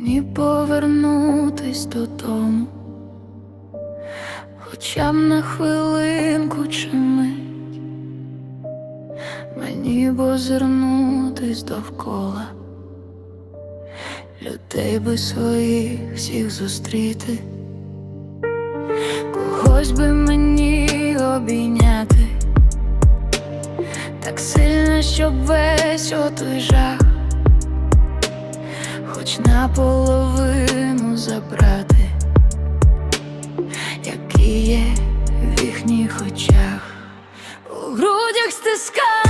Мені повернутись додому, хоча б на хвилинку чи мить, мені б озирнутись довкола, людей би своїх всіх зустріти, когось би мені обійняти, так сильно, щоб весь отой жах хоч наполовину забрати, які є в їхніх очах, у грудях стискається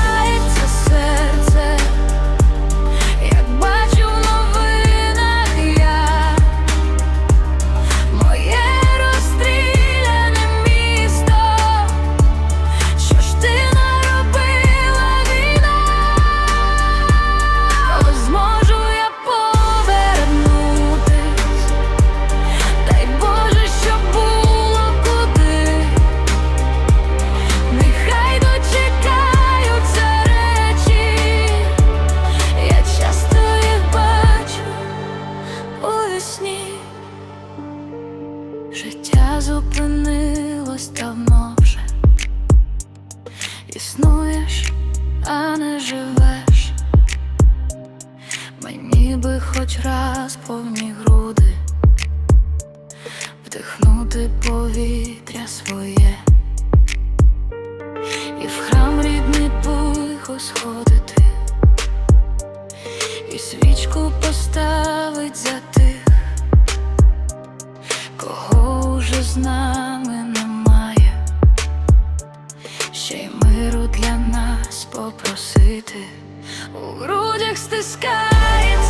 Існуєш, а не живеш. Мені би хоч раз повні груди, вдихнути повітря своє, і в храм рідний тихо сходити, і свічку поставить за тих, кого уже з нами немає. Ще й миру для нас попросити, у грудях стискається.